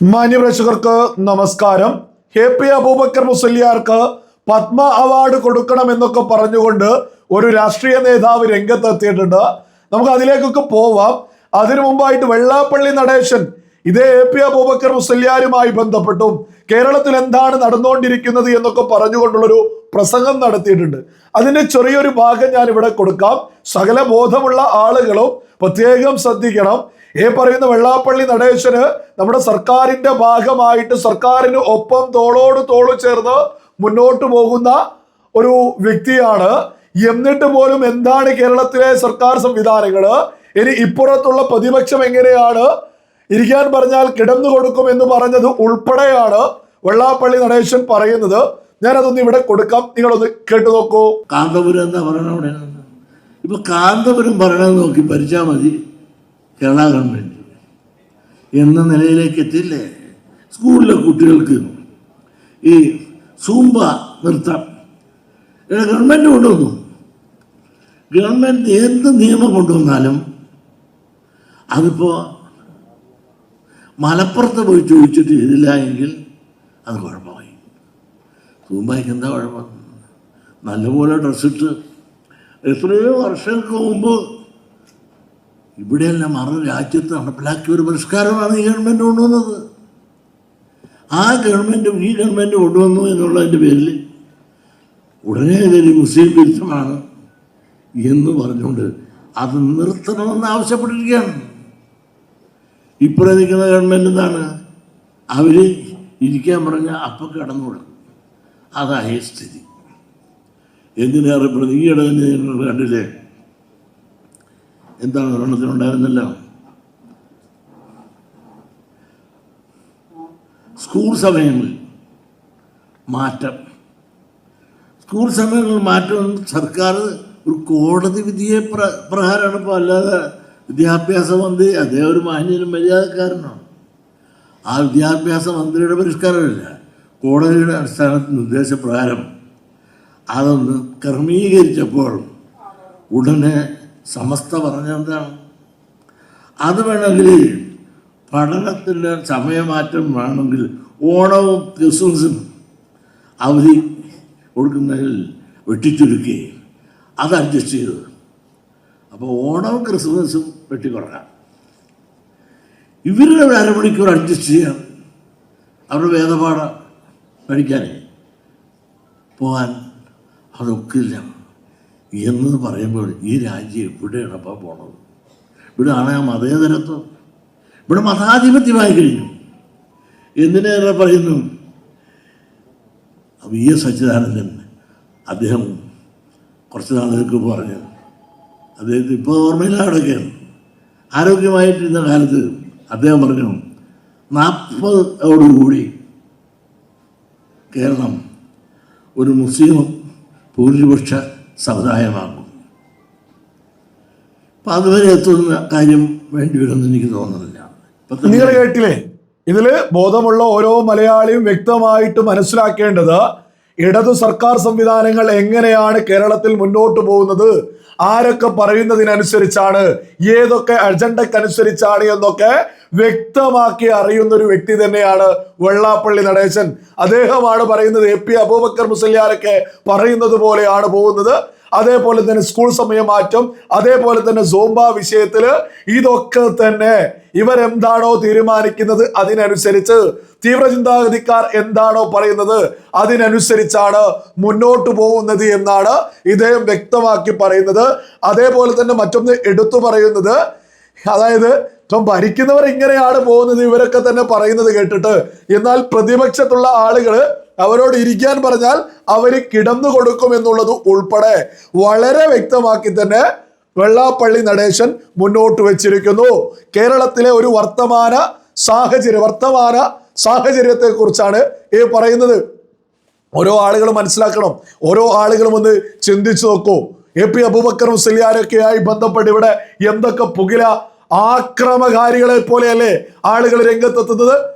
മാന്യപ്രേക്ഷകർക്ക് നമസ്കാരം. K P Abubakar മുസല്ലിയാർക്ക് Padma award കൊടുക്കണം എന്നൊക്കെ പറഞ്ഞുകൊണ്ട് ഒരു രാഷ്ട്രീയ നേതാവ് രംഗത്തെത്തിയിട്ടുണ്ട്. നമുക്ക് അതിലേക്കൊക്കെ പോവാം. അതിനു മുമ്പായിട്ട് വെള്ളാപ്പള്ളി നടേശൻ ഇതേ എ പി അബൂബക്കർ മുസല്യാരുമായി ബന്ധപ്പെട്ടും കേരളത്തിൽ എന്താണ് നടന്നുകൊണ്ടിരിക്കുന്നത് എന്നൊക്കെ പറഞ്ഞുകൊണ്ടുള്ളൊരു പ്രസംഗം നടത്തിയിട്ടുണ്ട്. അതിന്റെ ചെറിയൊരു ഭാഗം ഞാൻ ഇവിടെ കൊടുക്കാം. സകല ബോധമുള്ള ആളുകളും പ്രത്യേകം ശ്രദ്ധിക്കണം. ഈ പറയുന്ന വെള്ളാപ്പള്ളി നടേശന് നമ്മുടെ സർക്കാരിന്റെ ഭാഗമായിട്ട് സർക്കാരിന് ഒപ്പം തോളോട് തോൾ ചേർന്ന് മുന്നോട്ട് പോകുന്ന ഒരു വ്യക്തിയാണ്. എന്നിട്ട് പോലും എന്താണ് കേരളത്തിലെ സർക്കാർ സംവിധാനങ്ങൾ? ഇനി ഇപ്പുറത്തുള്ള പ്രതിപക്ഷം എങ്ങനെയാണ്? ഇരിക്കാൻ പറഞ്ഞാൽ കിടന്നു കൊടുക്കും എന്ന് പറഞ്ഞത് ഉൾപ്പെടെയാണ് വെള്ളാപ്പള്ളി നടേശൻ പറയുന്നത്. ഞാനതൊന്ന് ഇവിടെ കൊടുക്കാം. നിങ്ങളൊന്ന് കേട്ടു നോക്കൂ. കാന്തപുരം എന്താ പറയണ ഇപ്പൊ കാന്തപുരം പറയണത് നോക്കി ഭരിച്ചാൽ മതി. കേരള ഗവൺമെന്റ് എന്ന നിലയിലേക്ക് എത്തിയില്ലേ? സ്കൂളിലെ കുട്ടികൾക്ക് ഈ സൂമ്പ നൃത്തം ഗവൺമെന്റ് കൊണ്ടുവന്നു. ഗവൺമെന്റ് എന്ത് നിയമം കൊണ്ടുവന്നാലും അതിപ്പോൾ മലപ്പുറത്ത് പോയി ചോദിച്ചിട്ട് ചെയ്തില്ല എങ്കിൽ അത് കുഴപ്പമായി. സൂമ്പയ്ക്ക് എന്താ കുഴപ്പം? നല്ലപോലെ ഡ്രസ്സിട്ട് എത്രയോ വർഷങ്ങൾക്ക് മുമ്പ് ഇവിടെയല്ല മറു രാജ്യത്ത് നടപ്പിലാക്കിയ ഒരു പരിഷ്കാരമാണ് ഈ ഗവൺമെന്റ് കൊണ്ടുവന്നത്. ആ ഗവൺമെന്റ് ഈ ഗവൺമെന്റ് കൊണ്ടുവന്നു എന്നുള്ളതിന്റെ പേരിൽ ഉടനെ ഇതൊരു മുസ്ലിം വിരുദ്ധമാണ് എന്ന് പറഞ്ഞുകൊണ്ട് അത് നിർത്തണമെന്ന് ആവശ്യപ്പെട്ടിരിക്കുകയാണ്. ഇപ്പോഴേ നിൽക്കുന്ന ഗവൺമെന്റ് എന്താണ്? അവർ ഇരിക്കാൻ പറഞ്ഞ അപ്പം കിടന്നുകൊടുക്കും അതായ സ്ഥിതി. എന്തിനേറെ പ്രതി തന്നെ കണ്ടില്ലേ? എന്താണ് ഒരെണ്ണത്തിനുണ്ടായിരുന്നില്ല സ്കൂൾ സമയങ്ങളിൽ മാറ്റം. സ്കൂൾ സമയങ്ങളിൽ മാറ്റം സർക്കാർ ഒരു കോടതി വിധിയെ പ്ര പ്രകാരമാണ് ഇപ്പോൾ അല്ലാതെ വിദ്യാഭ്യാസ മന്ത്രി അദ്ദേഹം ഒരു മാന്യനും മര്യാദക്കാരനാണ്. ആ വിദ്യാഭ്യാസ മന്ത്രിയുടെ പരിഷ്കാരമില്ല കോടതിയുടെ അടിസ്ഥാനത്തിൽ നിർദ്ദേശപ്രകാരം. അതൊന്ന് ക്രമീകരിച്ചപ്പോൾ ഉടനെ സമസ്ത പറഞ്ഞെന്താണ് അത് വേണമെങ്കിൽ പഠനത്തിന്റെ സമയമാറ്റം വേണമെങ്കിൽ ഓണവും ക്രിസ്മസും അവധി കൊടുക്കുന്നതിൽ വെട്ടിച്ചുരുക്കി. അത് അഡ്ജസ്റ്റ് ചെയ്തു. അപ്പോൾ ഓണവും ക്രിസ്മസും വെട്ടിക്കുറക്കാം. ഇവരുടെ ഒരു അരമണിക്കൂർ അഡ്ജസ്റ്റ് ചെയ്യാം അവരുടെ വേദപാഠ പഠിക്കാനേ പോകാൻ അതൊക്കില്ല. എന്ന് പറയുമ്പോൾ ഈ രാജ്യം എവിടെയാണപ്പോൾ പോണത്? ഇവിടെ ആണേ ആ മതേതരത്വം. ഇവിടെ മതാധിപത്യമായി കഴിഞ്ഞു. എന്തിനേറെ പറയുന്നു? വി എസ് അച്യുതാനന്ദൻ അദ്ദേഹം കുറച്ച് നാളുകൾക്ക് പറഞ്ഞു. അദ്ദേഹത്തിന് ഇപ്പോൾ ഓർമ്മയിലാടൊക്കെയാണ് ആരോഗ്യമായിട്ടിരുന്ന കാലത്ത് അദ്ദേഹം പറഞ്ഞു നാൽപ്പതോടുകൂടി കേരളം ഒരു മുസ്ലിം ഭൂരിപക്ഷ സമുദായമാകും അപ്പം അതുവരെ എത്തുന്ന കാര്യം വേണ്ടി വരുമെന്ന് എനിക്ക് തോന്നുന്നില്ല. നിങ്ങൾ കേട്ടില്ലേ? ഇതിൽ ബോധമുള്ള ഓരോ മലയാളിയും വ്യക്തമായിട്ട് മനസ്സിലാക്കേണ്ടത് ഇടതു സർക്കാർ സംവിധാനങ്ങൾ എങ്ങനെയാണ് കേരളത്തിൽ മുന്നോട്ട് പോകുന്നത്? ആരൊക്കെ പറയുന്നതിനനുസരിച്ചാണ് ഏതൊക്കെ അജണ്ടക്കനുസരിച്ചാണ് എന്നൊക്കെ വ്യക്തമാക്കി അറിയുന്ന ഒരു വ്യക്തി തന്നെയാണ് വെള്ളാപ്പള്ളി നടേശൻ. അദ്ദേഹമാണ് പറയുന്നത് എ പി അബൂബക്കർ മുസല്യാരൊക്കെ പറയുന്നത് പോലെയാണ് പോകുന്നത്. അതേപോലെ തന്നെ സ്കൂൾ സമയമാറ്റം അതേപോലെ തന്നെ സോംബ വിഷയത്തിൽ ഇതൊക്കെ തന്നെ ഇവരെന്താണോ തീരുമാനിക്കുന്നത് അതിനനുസരിച്ച് തീവ്രചിന്താഗതിക്കാർ എന്താണോ പറയുന്നത് അതിനനുസരിച്ചാണ് മുന്നോട്ട് പോകുന്നത് എന്നാണ് ഇദ്ദേഹം വ്യക്തമാക്കി പറയുന്നത്. അതേപോലെ തന്നെ മറ്റൊന്ന് എടുത്തു പറയുന്നത് അതായത് ഇപ്പം ഭരിക്കുന്നവർ ഇങ്ങനെയാണ് പോകുന്നത് ഇവരൊക്കെ തന്നെ പറയുന്നത് കേട്ടിട്ട്. എന്നാൽ പ്രതിപക്ഷത്തുള്ള ആളുകൾ അവരോട് ഇരിക്കാൻ പറഞ്ഞാൽ അവർ കിടന്നു കൊടുക്കും എന്നുള്ളത് ഉൾപ്പെടെ വളരെ വ്യക്തമാക്കി തന്നെ വെള്ളാപ്പള്ളി നടേശൻ മുന്നോട്ട് വെച്ചിരിക്കുന്നു. കേരളത്തിലെ ഒരു വർത്തമാന സാഹചര്യം വർത്തമാന സാഹചര്യത്തെ കുറിച്ചാണ് ഈ പറയുന്നത്. ഓരോ ആളുകളും മനസ്സിലാക്കണം. ഓരോ ആളുകളും ഒന്ന് ചിന്തിച്ചു നോക്കൂ. എ പി അബൂബക്കർ മുസ്ലിയാരൊക്കെയായി ബന്ധപ്പെട്ട് ഇവിടെ എന്തൊക്കെ പുകില ആക്രമകാരികളെ പോലെയല്ലേ ആളുകൾ രംഗത്തെത്തുന്നത്?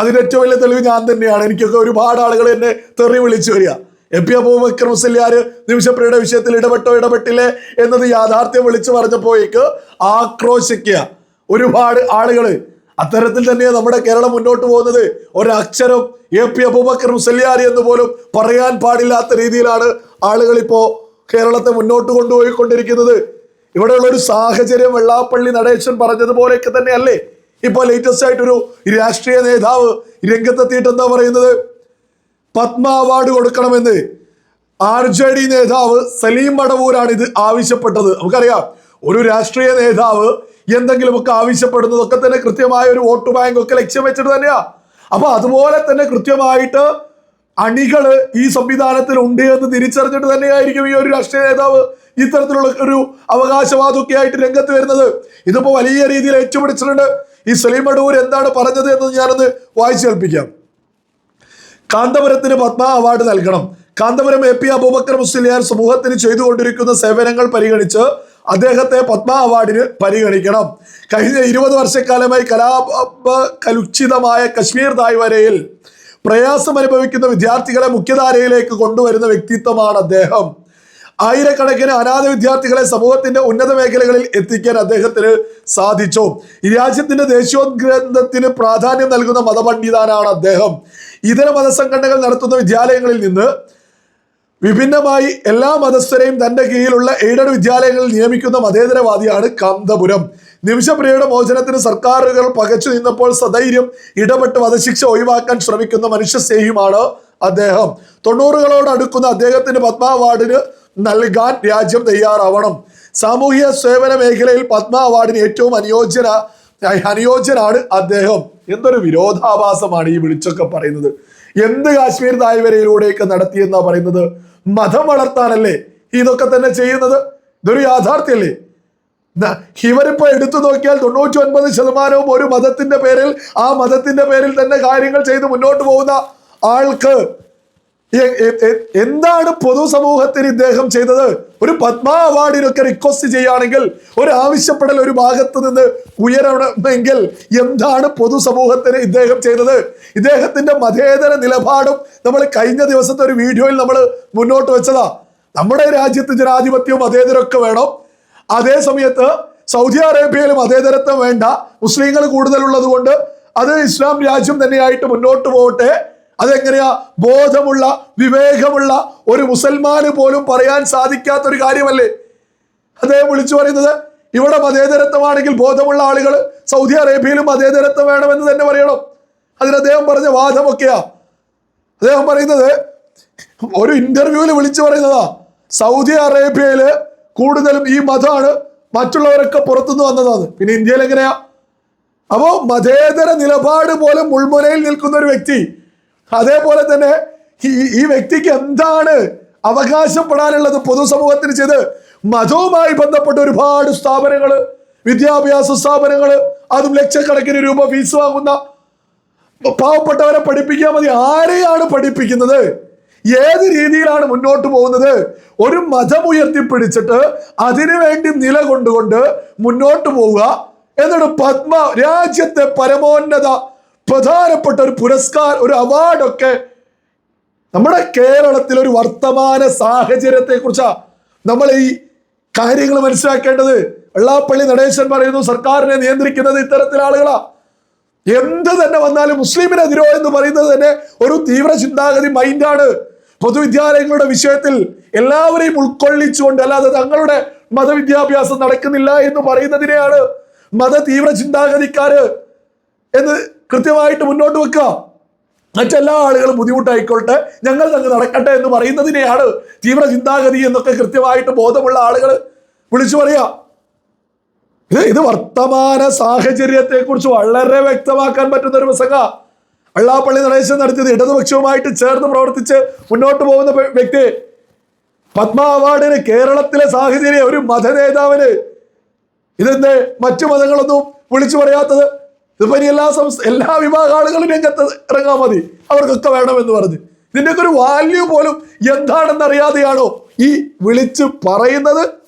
അതിന് ഏറ്റവും വലിയ തെളിവ് ഞാൻ തന്നെയാണ്. എനിക്കൊക്കെ ഒരുപാട് ആളുകൾ എന്നെ തെറി വിളിച്ചു വരിക. എ പി അബൂബക്കർ മുസ്ലിയാർ നിമിഷപ്രിയുടെ വിഷയത്തിൽ ഇടപെട്ടോ ഇടപെട്ടില്ലേ എന്നത് യാഥാർത്ഥ്യം വിളിച്ചു പറഞ്ഞപ്പോഴേക്ക് ആക്രോശിക്കുക. ഒരുപാട് ആളുകൾ അത്തരത്തിൽ തന്നെ നമ്മുടെ കേരളം മുന്നോട്ട് പോകുന്നത്. ഒരക്ഷരം എ പി അബൂബക്കർ മുസല്യാരി എന്ന് പോലും പറയാൻ പാടില്ലാത്ത രീതിയിലാണ് ആളുകൾ ഇപ്പോൾ കേരളത്തെ മുന്നോട്ട് കൊണ്ടുപോയിക്കൊണ്ടിരിക്കുന്നത്. ഇവിടെയുള്ള ഒരു സാഹചര്യം വെള്ളാപ്പള്ളി നടേശൻ പറഞ്ഞതുപോലെയൊക്കെ തന്നെയല്ലേ? ഇപ്പൊ ലേറ്റസ്റ്റ് ആയിട്ടൊരു രാഷ്ട്രീയ നേതാവ് രംഗത്തെത്തിയിട്ട് എന്താ പറയുന്നത്? പത്മ അവാർഡ് കൊടുക്കണമെന്ന് ആർ ജെ ഡി നേതാവ് സലീം മടവൂരാണ് ഇത് ആവശ്യപ്പെട്ടത്. നമുക്കറിയാം ഒരു രാഷ്ട്രീയ നേതാവ് എന്തെങ്കിലുമൊക്കെ ആവശ്യപ്പെടുന്നതൊക്കെ തന്നെ കൃത്യമായ ഒരു വോട്ട് ബാങ്ക് ഒക്കെ ലക്ഷ്യം വെച്ചിട്ട് തന്നെയാ. അപ്പൊ അതുപോലെ തന്നെ കൃത്യമായിട്ട് അണികൾ ഈ സംവിധാനത്തിൽ ഉണ്ട് എന്ന് തിരിച്ചറിഞ്ഞിട്ട് തന്നെയായിരിക്കും ഈ ഒരു രാഷ്ട്രീയ നേതാവ് ഇത്തരത്തിലുള്ള ഒരു അവകാശവാദമൊക്കെ ആയിട്ട് രംഗത്ത് വരുന്നത്. ഇതിപ്പോ വലിയ രീതിയിൽ ഏറ്റുപിടിച്ചിട്ടുണ്ട്. ഈ സലീം അടൂർ എന്താണ് പറഞ്ഞത് എന്ന് വായിച്ചു കേൾപ്പിക്കാം. കാന്തപുരത്തിന് പത്മ അവാർഡ് നൽകണം. കാന്തപുരം എ പി അബൂബക്കർ മുസ്ലിയാർ സമൂഹത്തിന് ചെയ്തുകൊണ്ടിരിക്കുന്ന സേവനങ്ങൾ പരിഗണിച്ച് അദ്ദേഹത്തെ പത്മ അവാർഡിന് പരിഗണിക്കണം. കഴിഞ്ഞ ഇരുപത് വർഷക്കാലമായി കലാപ കലുഷിതമായ കശ്മീർ തായ്വരയിൽ പ്രയാസം അനുഭവിക്കുന്ന വിദ്യാർത്ഥികളെ മുഖ്യധാരയിലേക്ക് കൊണ്ടുവരുന്ന വ്യക്തിത്വമാണ് അദ്ദേഹം. ആയിരക്കണക്കിന് അനാഥ വിദ്യാർത്ഥികളെ സമൂഹത്തിന്റെ ഉന്നത മേഖലകളിൽ എത്തിക്കാൻ അദ്ദേഹത്തിന് സാധിച്ചു. രാജ്യത്തിന്റെ ദേശീയോദ്ഗ്രന്ഥത്തിന് പ്രാധാന്യം നൽകുന്ന മതപണ്ഡിതാനാണ് അദ്ദേഹം. ഇതര മതസംഘടനകൾ നടത്തുന്ന വിദ്യാലയങ്ങളിൽ നിന്ന് വിഭിന്നമായി എല്ലാ മതസ്ഥരെയും തന്റെ കീഴിലുള്ള എയ്ഡഡ് വിദ്യാലയങ്ങളിൽ നിയമിക്കുന്ന മതേതരവാദിയാണ് കാന്തപുരം. നിമിഷപ്രിയയുടെ മോചനത്തിന് സർക്കാരുകൾ പകച്ചു നിന്നപ്പോൾ സധൈര്യം ഇടപെട്ട് വധശിക്ഷ ഒഴിവാക്കാൻ ശ്രമിക്കുന്ന മനുഷ്യസ്നേഹിയുമാണ് അദ്ദേഹം. തൊണ്ണൂറുകളോട് അടുക്കുന്ന അദ്ദേഹത്തിന് പത്മ അവാർഡിന് നൽകാൻ രാജ്യം തയ്യാറാവണം. സാമൂഹ്യ സേവന മേഖലയിൽ പത്മ അവാർഡിന് ഏറ്റവും അനുയോജ്യന അനുയോജ്യനാണ് അദ്ദേഹം. എന്തൊരു വിരോധാഭാസമാണ് ഈ വിളിച്ചൊക്കെ പറയുന്നത്. എന്ത് കാശ്മീർ തായ്വരയിലൂടെയൊക്കെ നടത്തിയെന്നാ പറയുന്നത്? മതം വളർത്താനല്ലേ ഇതൊക്കെ തന്നെ ചെയ്യുന്നത്? ഇതൊരു യാഥാർത്ഥ്യല്ലേ ഇവരിപ്പോ എടുത്തു നോക്കിയാൽ തൊണ്ണൂറ്റി ഒൻപത് ശതമാനവും ഒരു മതത്തിന്റെ പേരിൽ ആ മതത്തിന്റെ പേരിൽ തന്നെ കാര്യങ്ങൾ ചെയ്ത് മുന്നോട്ട് പോകുന്ന ആൾക്ക് എന്താണ് പൊതുസമൂഹത്തിന് ഇദ്ദേഹം ചെയ്തത്? ഒരു പത്മ അവാർഡിനൊക്കെ റിക്വസ്റ്റ് ചെയ്യുകയാണെങ്കിൽ ഒരു ആവശ്യപ്പെടൽ ഒരു ഭാഗത്ത് നിന്ന് ഉയരണമെങ്കിൽ എന്താണ് പൊതുസമൂഹത്തിന് ഇദ്ദേഹം ചെയ്തത്? ഇദ്ദേഹത്തിന്റെ മതേതര നിലപാടും നമ്മൾ കഴിഞ്ഞ ദിവസത്തെ ഒരു വീഡിയോയിൽ നമ്മൾ മുന്നോട്ട് വെച്ചതാ. നമ്മുടെ രാജ്യത്ത് ജനാധിപത്യവും മതേതരമൊക്കെ വേണം. അതേ സമയത്ത് സൗദി അറേബ്യയിലും മതേതരത്വം വേണ്ട. മുസ്ലിങ്ങൾ കൂടുതലുള്ളത് കൊണ്ട് അത് ഇസ്ലാം രാജ്യം തന്നെയായിട്ട് മുന്നോട്ട് പോകട്ടെ. അതെങ്ങനെയാ? ബോധമുള്ള വിവേകമുള്ള ഒരു മുസൽമാന് പോലും പറയാൻ സാധിക്കാത്ത ഒരു കാര്യമല്ലേ? അദ്ദേഹം വിളിച്ചു പറയുന്നത് ഇവിടെ മതേതരത്വമാണെങ്കിൽ ബോധമുള്ള ആളുകൾ സൗദി അറേബ്യയിലും മതേതരത്വം വേണമെന്ന് തന്നെ പറയണം. അതിന് അദ്ദേഹം പറഞ്ഞ വാദമൊക്കെയാ. അദ്ദേഹം പറയുന്നത് ഒരു ഇന്റർവ്യൂവിൽ വിളിച്ചു പറയുന്നതാ സൗദി അറേബ്യയിൽ കൂടുതലും ഈ മതമാണ് മറ്റുള്ളവരൊക്കെ പുറത്തുനിന്ന് വന്നതാണ് പിന്നെ ഇന്ത്യയിൽ എങ്ങനെയാ? അപ്പോ മതേതര നിലപാട് പോലും മുൾമുനയിൽ നിൽക്കുന്ന ഒരു വ്യക്തി അതേപോലെ തന്നെ ഈ വ്യക്തിക്ക് എന്താണ് അവകാശപ്പെടാനുള്ളത് പൊതുസമൂഹത്തിന് ചെയ്ത് മതവുമായി ബന്ധപ്പെട്ട ഒരുപാട് സ്ഥാപനങ്ങൾ വിദ്യാഭ്യാസ സ്ഥാപനങ്ങൾ അതും ലക്ഷക്കണക്കിന് രൂപ ഫീസ് വാങ്ങുന്ന പാവപ്പെട്ടവരെ പഠിപ്പിക്കാൻ മതി ആരെയാണ് പഠിപ്പിക്കുന്നത്? ഏത് രീതിയിലാണ് മുന്നോട്ട് പോകുന്നത്? ഒരു മതം ഉയർത്തിപ്പിടിച്ചിട്ട് അതിനു വേണ്ടി നിലകൊണ്ടുകൊണ്ട് മുന്നോട്ട് പോവുക എന്നിട്ട് പത്മ രാജ്യത്തെ പരമോന്നത പ്രധാനപ്പെട്ട ഒരു പുരസ്കാരം ഒരു അവാർഡൊക്കെ നമ്മുടെ കേരളത്തിലെ ഒരു വർത്തമാന സാഹചര്യത്തെ കുറിച്ചാ നമ്മൾ ഈ കാര്യങ്ങൾ മനസ്സിലാക്കേണ്ടത്. വെള്ളാപ്പള്ളി നടേശൻ പറയുന്നു സർക്കാരിനെ നിയന്ത്രിക്കുന്നത് ഇത്തരത്തിൽ ആളുകളാ. എന്ത് തന്നെ വന്നാലും മുസ്ലിമിനെതിരോ എന്ന് പറയുന്നത് തന്നെ ഒരു തീവ്ര ചിന്താഗതി മൈൻഡാണ്. പൊതുവിദ്യാലയങ്ങളുടെ വിഷയത്തിൽ എല്ലാവരെയും ഉൾക്കൊള്ളിച്ചുകൊണ്ട് അല്ലാതെ തങ്ങളുടെ മതവിദ്യാഭ്യാസം നടക്കുന്നില്ല എന്ന് പറയുന്നതിനെയാണ് മത തീവ്ര ചിന്താഗതിക്കാര് എന്ന് കൃത്യമായിട്ട് മുന്നോട്ട് വെക്കുക. മറ്റെല്ലാ ആളുകളും ബുദ്ധിമുട്ടായിക്കോട്ടെ. ഞങ്ങൾ തങ്ങ് നടക്കട്ടെ എന്ന് പറയുന്നതിനെയാണ് തീവ്ര ചിന്താഗതി എന്നൊക്കെ കൃത്യമായിട്ട് ബോധമുള്ള ആളുകൾ വിളിച്ചു പറയാ. ഇത് വർത്തമാന സാഹചര്യത്തെ കുറിച്ച് വളരെ വ്യക്തമാക്കാൻ പറ്റുന്ന ഒരു പ്രസംഗ. വെള്ളാപ്പള്ളി നടേശൻ നടത്തിയത് ഇടതുപക്ഷവുമായിട്ട് ചേർന്ന് പ്രവർത്തിച്ച് മുന്നോട്ട് പോകുന്ന വ്യക്തി. പത്മ അവാർഡിന് കേരളത്തിലെ സാഹചര്യം ഒരു മതനേതാവിന്. ഇതെന്ത്? മറ്റു മതങ്ങളൊന്നും വിളിച്ചു പറയാത്തത് ഇതിപ്പോ ഇനി എല്ലാ സംസ്ഥ എല്ലാ വിഭാഗ ആളുകളും രംഗത്ത് ഇറങ്ങാൻ മതി. അവർക്കൊക്കെ വേണമെന്ന് പറഞ്ഞ്. ഇതിന്റെയൊക്കെ ഒരു വാല്യൂ പോലും എന്താണെന്ന് അറിയാതെയാണോ ഈ വിളിച്ച് പറയുന്നത്?